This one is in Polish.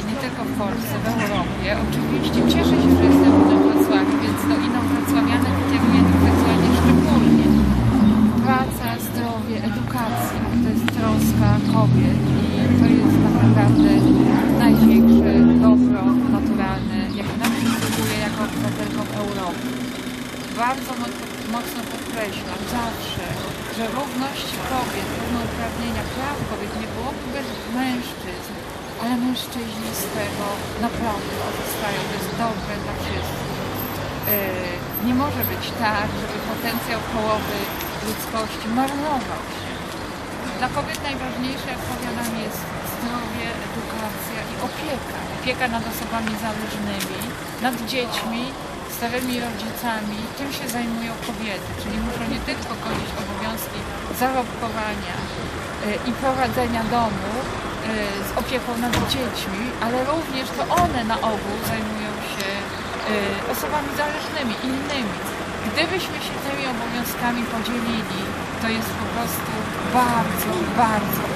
i nie tylko w Polsce, w Europie. Oczywiście cieszę się, że jestem w Wrocławiu, więc inną wrocławianę kieruję intelektualnie szczególnie. Praca, zdrowie, edukacja to jest troska kobiet i to jest tak naprawdę największe dobro naturalne, jakie nam przysługuje jako obywatelkom Europy. Bardzo mo- mocno podkreślam zawsze, że równość kobiet, równouprawnienia praw kobiet nie ale mężczyźni z tego naprawdę korzystają. To jest dobre dla wszystkich. Yy, nie może być tak, żeby potencjał połowy ludzkości marnował się. Dla kobiet najważniejsze, jak powiadam, jest zdrowie, edukacja i opieka. Opieka nad osobami zależnymi, nad dziećmi, starymi rodzicami. Tym się zajmują kobiety, czyli muszą nie tylko godzić obowiązki zarobkowania y, i prowadzenia domu y, z opieką nad dziećmi, ale również to one na ogół zajmują się y, osobami zależnymi, innymi. Gdybyśmy się tymi obowiązkami podzielili, to jest po prostu bardzo, bardzo.